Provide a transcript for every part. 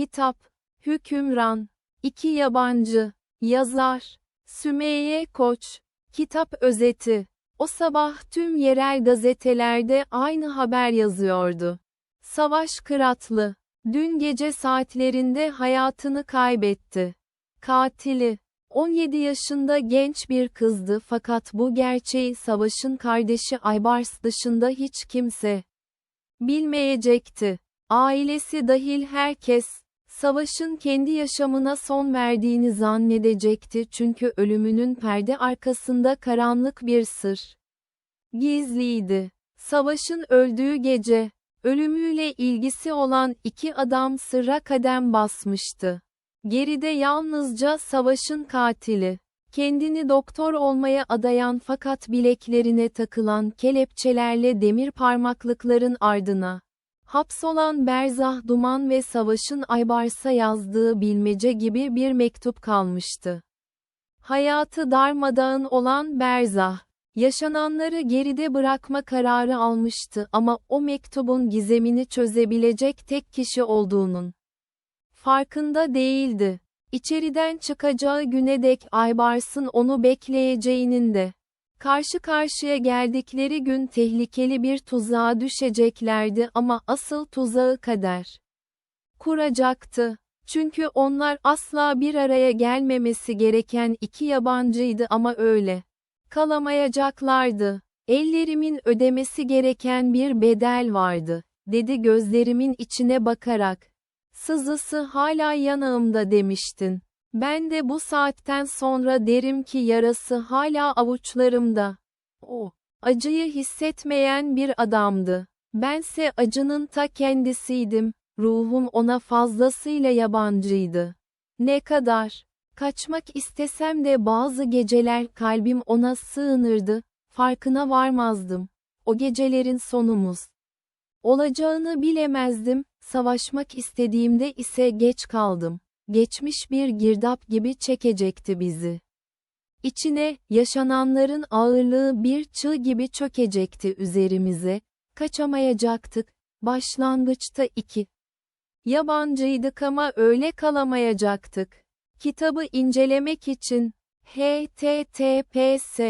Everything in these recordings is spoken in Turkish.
Kitap, Hükümran, İki Yabancı, Yazar, Sümeyye Koç, Kitap özeti. O sabah tüm yerel gazetelerde aynı haber yazıyordu. Savaş Kıratlı, dün gece saatlerinde hayatını kaybetti. Katili, 17 yaşında genç bir kızdı fakat bu gerçeği Savaş'ın kardeşi Aybars dışında hiç kimse bilmeyecekti. Ailesi dahil herkes, Savaş'ın kendi yaşamına son verdiğini zannedecekti çünkü ölümünün perde arkasında karanlık bir sır gizliydi. Savaş'ın öldüğü gece, ölümüyle ilgisi olan iki adam sırra kadem basmıştı. Geride yalnızca Savaş'ın katili, kendini doktor olmaya adayan fakat bileklerine takılan kelepçelerle demir parmaklıkların ardına hapsolan Berzah Duman ve Savaş'ın Aybars'a yazdığı bilmece gibi bir mektup kalmıştı. Hayatı darmadağın olan Berzah, yaşananları geride bırakma kararı almıştı ama o mektubun gizemini çözebilecek tek kişi olduğunun farkında değildi. İçeriden çıkacağı güne dek Aybars'ın onu bekleyeceğinin de. Karşı karşıya geldikleri gün tehlikeli bir tuzağa düşeceklerdi ama asıl tuzağı kader kuracaktı. Çünkü onlar asla bir araya gelmemesi gereken iki yabancıydı ama öyle kalamayacaklardı. Ellerimin ödemesi gereken bir bedel vardı, dedi gözlerimin içine bakarak. Sızısı hala yanağımda demiştin. Ben de bu saatten sonra derim ki yarası hala avuçlarımda. O, acıyı hissetmeyen bir adamdı. Bense acının ta kendisiydim. Ruhum ona fazlasıyla yabancıydı. Ne kadar kaçmak istesem de bazı geceler kalbim ona sığınırdı. Farkına varmazdım. O gecelerin sonumuz olacağını bilemezdim. Savaşmak istediğimde ise geç kaldım. Geçmiş bir girdap gibi çekecekti bizi. İçine, yaşananların ağırlığı bir çığ gibi çökecekti üzerimize. Kaçamayacaktık. Başlangıçta iki. Yabancıydık ama öyle kalamayacaktık. Kitabı incelemek için https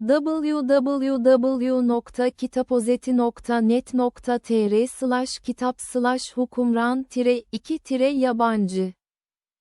www.kitapozeti.net.tr slash kitap slash hukumran 2 yabancı